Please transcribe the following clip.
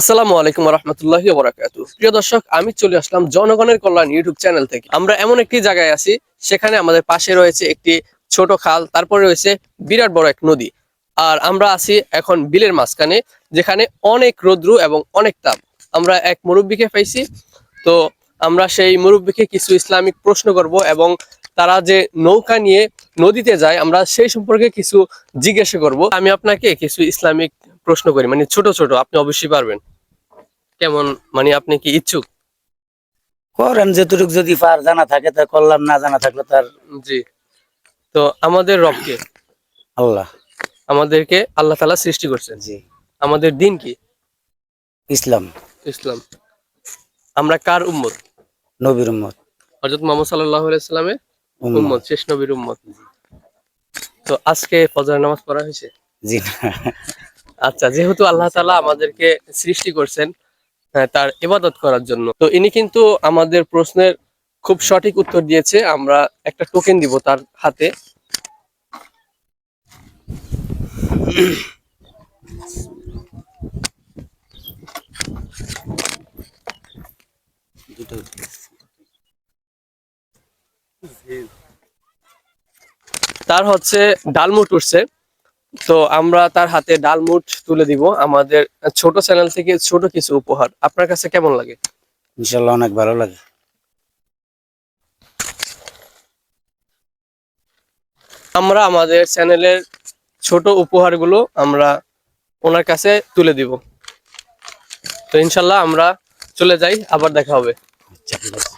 আসসালামু আলাইকুম রহমতুল্লাহি প্রিয় দর্শক, আমি চলে আসলাম জনগণের কল্যাণ ইউটিউব চ্যানেল থেকে। আমরা এমন একটি জায়গায় আছি, সেখানে আমাদের পাশে রয়েছে একটি ছোট খাল, তারপরে রয়েছে বিরাট বড় এক নদী। আর আমরা আছি এখন বিলের মাঝখানে, যেখানে অনেক রৌদ্র এবং অনেক তাপ। আমরা এক মুরব্বীকে পাইছি, তো আমরা সেই মুরব্বীকে কিছু ইসলামিক প্রশ্ন করব এবং তারা যে নৌকা নিয়ে নদীতে যায়, আমরা সেই সম্পর্কে কিছু জিজ্ঞাসা করব। আমি আপনাকে কিছু ইসলামিক প্রশ্ন করি মানে ছোট ছোট আপনি অবশ্যই পারবেন। কেমন মানে আপনি কি ইচ্ছুক? করেন যেটুক যদি পার জানা থাকে তা করলাম না জানা থাকলে তার জি। তো আমাদের রবকে আল্লাহ। আমাদেরকে আল্লাহ তালা সৃষ্টি করছেন। জি। আমাদের দিন কি? ইসলাম। ইসলাম। আমরা কার উম্মত? নবীর উম্মত। হজরত মোহাম্মদ সাল্লাহ সাল্লামের উম্মত। উম্মত শেষ নবীর উম্মত। তো আজকে ফজর নামাজ পড়া হয়েছে? জি। না। আচ্ছা যেহেতু আল্লাহ তালা আমাদেরকে সৃষ্টি করছেন হ্যাঁ, তার ইবাদত করার জন্য তো ইনি কিন্তু আমাদের প্রশ্নের খুব সঠিক উত্তর দিয়েছে আমরা একটা টোকেন দিব তার হাতে। তার হচ্ছে ডালমুট উঠছে। তো আমরা তার হাতে ডালমুট তুলে দিব। আমাদের ছোট চ্যানেল থেকে ছোট কিছু উপহার। আপনার কাছে কেমন লাগে? ইনশাল্লাহ অনেক ভালো লাগে। আমরা আমাদের চ্যানেলের ছোট উপহারগুলো আমরা ওনার কাছে তুলে দিব। তো ইনশাল্লাহ আমরা চলে যাই আবার দেখা হবে। আচ্ছা, ঠিক আছে।